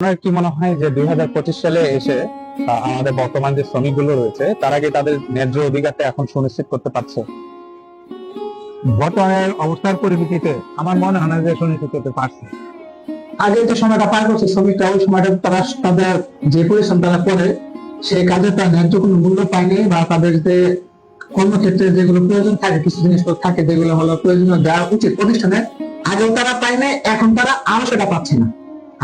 আপনার কি মনে হয় যে দুই হাজার পঁচিশ সালে এসে আমাদের বর্তমান যে শ্রমিকগুলো রয়েছে, তারা কি তাদের ন্যায্য অধিকারটা এখন সুনিশ্চিত করতে পারছে? বর্তমানের অবস্থার পরিপ্রেক্ষিতে আমার মনে হয় না যে সুনিশ্চিত করতে পারছে। আগে যে সময়টা পার করছে শ্রমিকরা, ওই সময়টা তারা তাদের যে পরিশ্রম তারা করে সেই কাজে তার ন্যায্য কোনো মূল্য পায়নি বা তাদের যে কর্মক্ষেত্রে যেগুলো প্রয়োজন থাকে, কিছু জিনিসপত্র থাকে যেগুলো হলো প্রয়োজনীয় দেওয়া উচিত প্রতিষ্ঠানে, আগেও তারা পায় না এখন তারা আরও সেটা পাচ্ছে না।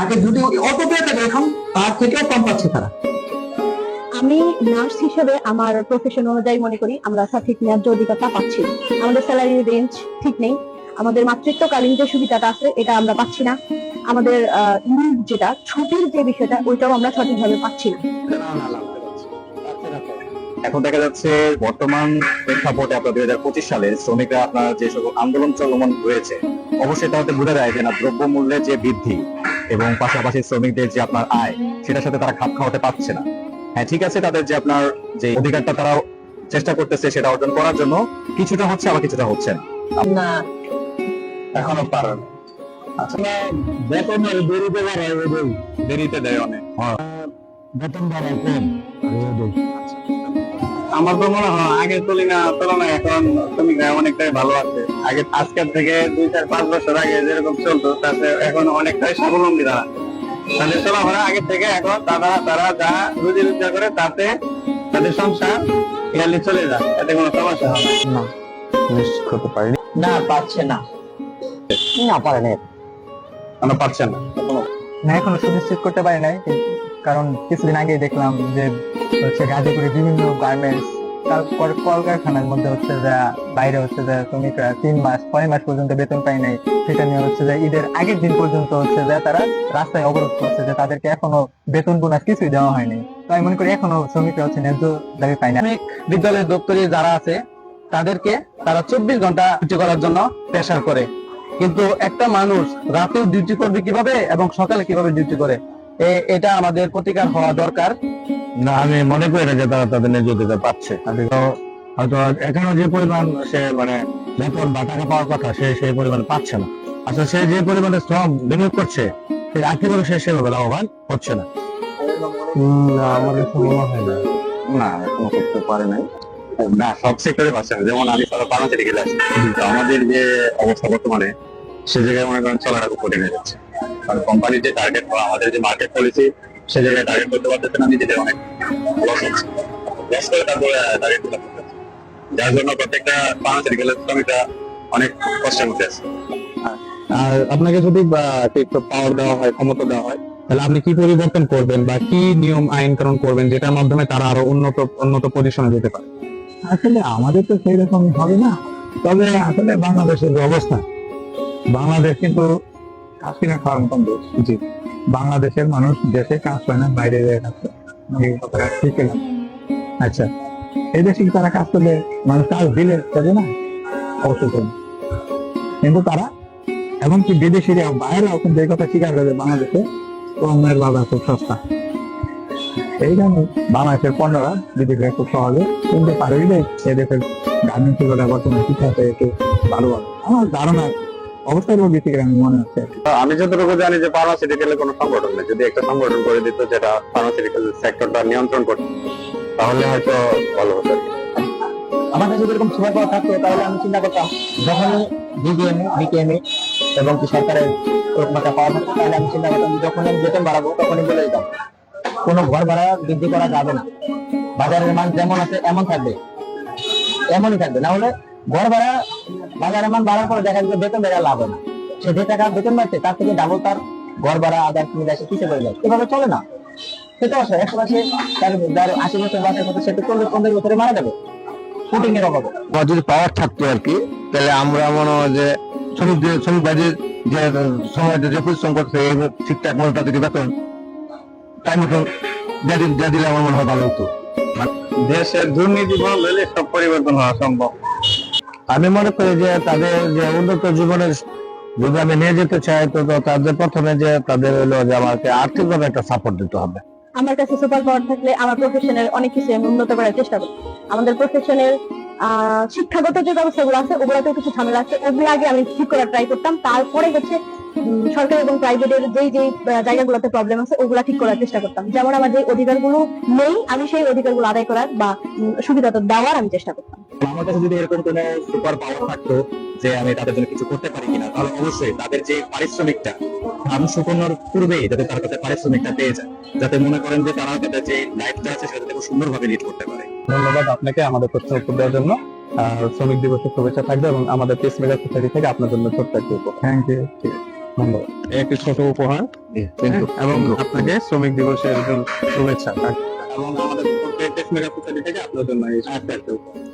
আগে যদি অল্প পেয়ে থাকে এখন তার থেকেও কম পাচ্ছে তারা। আমি নার্স হিসেবে আমার প্রফেশন অনুযায়ী মনে করি আমরা সঠিক ন্যায্য অধিকারটা পাচ্ছি। আমাদের স্যালারি রেঞ্জ ঠিক নেই। আমাদের মাতৃত্বকালীন যে সুবিধাটা আছে এটা আমরা পাচ্ছি না। আমাদের লিভ যেটা ছুটির যে বিষয়টা ওইটাও আমরা সঠিকভাবে পাচ্ছি না। এখন দেখা যাচ্ছে বর্তমান প্রেক্ষাপটে আপনার দুই হাজার পঁচিশ সালে শ্রমিকরা আপনার যে সকল আন্দোলন চলমান রয়েছে অবশ্যই তাতে বোঝা যায় যে না দ্রব্যমূল্যের যে বৃদ্ধি এবং পাশাপাশি শ্রমিকদের যে আপনার আয় সেটার সাথে তারা খাপ খাওয়াতে পারছে না। হ্যাঁ ঠিক আছে তাদের যে আপনার যে অধিকারটা তারা চেষ্টা করতেছে সেটা অর্জন করার জন্য কিছুটা হচ্ছে আবার কিছুটা হচ্ছে না। এখনও পারেন আচ্ছা বেতনের দেরিতে বাড়ায় দেরিতে দেয় অনেক। বেতন বাড়ায় কম। আমার তো মনে হয় আগের তুলনা তুলনায় এখন শ্রমিকরা অনেকটাই ভালো আছে। আগে আজকের থেকে দুই চার পাঁচ বছর আগে যেরকম চলতো তাতে এখন অনেকটাই স্বাবলম্বী তারা। তাদের চলাফেরা আগে থেকে এখন তারা তারা যা রুজি রোজগার করে তাতে তাদের সংসার ইয়ারলি চলে যায়। এতে কোনো সমস্যা হয় না। নিশ্চিত পারিনি না পাচ্ছে না। না পারে না আমরা পাচ্ছেন না। না এখনও সুনিশ্চিত করতে পারি নাই কারণ কিছুদিন আগে দেখলাম যে হচ্ছে গাজীপুরে বিভিন্ন গার্মেন্টস তারপর কলকারখানার মধ্যে হচ্ছে যে, বাইরে হচ্ছে যে শ্রমিকরা তিন মাস, ছয় মাস পর্যন্ত বেতন পায় নাই, সেটা নিয়ে হচ্ছে যে ঈদের আগের দিন পর্যন্ত হচ্ছে যে তারা রাস্তায় অবরোধ করছে, যে তাদেরকে এখনও বেতন বোনাস কিছুই দেওয়া হয়নি। তো আমি মনে করি এখনও শ্রমিকরা হচ্ছে ন্যায্য দাবি পায় না। বিদ্যালয়ের দপ্তরে যারা আছে, তাদেরকে তারা চব্বিশ ঘণ্টা ডিউটি করার জন্য প্রেশার করে। কিন্তু একটা মানুষ রাতেও ডিউটি করবে কীভাবে এবং সকালে কীভাবে ডিউটি করে? এটা আমাদের প্রতিকার হওয়া দরকার। না আমি মনে করি না যে তারা তাদের ন্যায্য অধিকার পাচ্ছে হয়তো এখনও যে পরিমাণ সে মানে বেতন বা টাকা পাওয়ার কথা সে সেই পরিমাণে পাচ্ছে না। আসলে সে যে পরিমাণে শ্রম বিনিয়োগ করছে সে আর্থিকভাবে সে সেভাবে লাভবান হচ্ছে না। না আমার কাছে মনে হয় না। না এখনও করতে পারে নাই। না সব সেক্টরে পাচ্ছে না। যেমন আমি সব ফার্মাসিটি গেলে কিন্তু আমাদের যে অবস্থা বর্তমানে সে জায়গায় মনে করেন চলাটা খুব কঠিন হয়ে যাচ্ছে। কারণ কোম্পানির যে টার্গেট আমাদের যে মার্কেট পলিসি সে জায়গায় টার্গেট করতে পারতেছে না নিজেদের অনেক লস করে তারপরে টার্গেট করতে পারতেছে যার জন্য প্রত্যেকটা গেলে শ্রমিকরা অনেক কষ্টের মধ্যে আছে। আর আপনাকে যদি পাওয়ার দেওয়া হয় ক্ষমতা দেওয়া হয় তাহলে আপনি কি পরিবর্তন করবেন বা কি নিয়ম আইনকরণ করবেন যেটার মাধ্যমে তারা আরও উন্নত উন্নত পজিশনে যেতে পারে? আসলে আমাদের তো সেই রকম হবে না। তবে আসলে বাংলাদেশের যে অবস্থা বাংলাদেশ কিন্তু কাশিনা খাওয়ার মতন দেশ। জি। বাংলাদেশের মানুষ দেশে কাজ পায় না, বাইরে কাজ ঠিক আচ্ছা এই দেশে কি তারা কাজ করলে মানুষ কাজ দিলে তবে না? অবশ্যই কিন্তু তারা, এমনকি বিদেশিরা বাইরেও কিন্তু এই কথা স্বীকার করে বাংলাদেশে কমের বাজার খুব সস্তা। এই কারণে বাংলাদেশের পণ্যরা বিদেশে খুব সহজে কিনতে পারে এদেশের গার্মেন্টস গুলোটা বর্তমানে ঠিক আছে, একটু ভালো আমার ধারণা আমি মনে হচ্ছে আমি যতটুকু জানি যে ফার্মাসিউটিক্যালের কোনো সংগঠন নেই। যদি একটা সংগঠন করে দিত যেটা ফার্মাসিউটিক্যাল সেক্টরটা নিয়ন্ত্রণ করত তাহলে হয়তো ভালো হতো। আমার কাছে এরকম সুপার পাওয়ার থাকতো তাহলে আমি চিন্তা করতাম যখনই এবং কি সরকারের পাওয়া থাকতো তাহলে আমি চিন্তা করতাম আমি বেতন বাড়াবো তখনই বলে দিতাম কোনো ঘর ভাড়া বৃদ্ধি করা যাবে না। বাজারের মান যেমন আছে এমন থাকবে। এমনই থাকবে। না হলে ঘর ভাড়া বাজারের মান বাড়ার পরে দেখা যাবে বেতন বেড়ে লাভ না। সে যে টাকা বেতন বাড়ছে তার থেকে ডাবল তার ঘর ভাড়া আদার কিনে আসে কিসে করে যায় এভাবে চলে না। সেটা আছে একশো তার যার আশি বছর বাসের মতো সেটা চল্লিশ পঞ্চাশ বছরে মারা যাবে। শুটিং এর অভাবে যদি পাওয়ার থাকতো আর কি তাহলে আমরা মনে হয় যে শ্রমিক শ্রমিক বাজে যে সময়টা যে পরিশ্রম করছে ঠিকঠাক মতো তাদেরকে বেতন টাইম মতো যা দিলে আমার মনে হয় ভালো হতো। দেশের দুর্নীতি বন্ধ হলে সব পরিবর্তন হওয়া সম্ভব। আমি মনে করি যে তাদের যে উন্নত জীবনের যদি আমি নিয়ে যেতে চাই তো তো তাদের প্রথমে যে তাদের হলো যে আমাকে আর্থিকভাবে একটা সাপোর্ট দিতে হবে। আমার কাছে সুপার পাওয়ার থাকলে আমার প্রফেশনের অনেক কিছু আমি উন্নত করার চেষ্টা করি আমাদের প্রফেশনের শিক্ষাগত যে ব্যবস্থাগুলো আছে ওগুলোতেও কিছু ঝামেলা আছে। ওগুলো আগে আমি ঠিক করার ট্রাই করতাম। তারপরে হচ্ছে সরকারি এবং প্রাইভেটের যেই যেই জায়গাগুলোতে প্রবলেম আছে ওগুলা ঠিক করার চেষ্টা করতাম। যেমন আমার যে অধিকারগুলো নেই আমি সেই অধিকারগুলো আদায় করার বা উম, সুবিধাটা দেওয়ার আমি চেষ্টা করতাম। আমার কাছে যদি এরকম কোনো সুপার পাওয়ার থাকতো যে আমি তাদের জন্য কিছু করতে পারি কিনা তাহলে অবশ্যই তাদের যে পারিশ্রমিকটা আমি সুকন্যার পূর্বেই যাতে তার কাছে পারিশ্রমিকটা পেয়ে যায় যাতে মনে করেন যে তারা তাদের যে লাইফটা আছে সেটা খুব সুন্দরভাবে লিড করতে পারে। ধন্যবাদ আপনাকে আমাদের প্রশ্ন উত্তর দেওয়ার জন্য। শ্রমিক দিবসের শুভেচ্ছা থাকবে এবং আমাদের পেস মেগা সোসাইটি থেকে আপনার জন্য ছোট্ট একটি উপহার। থ্যাংক ইউ ধন্যবাদ। একটি ছোট উপহার। এবং আপনাকে শ্রমিক দিবসের জন্য শুভেচ্ছা। এবং আমাদের টেস্ট মেগা সোসাইটি থেকে আপনার জন্য এই ছোট্ট একটা উপহার।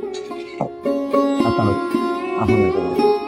আপনার আপনাদের জন্য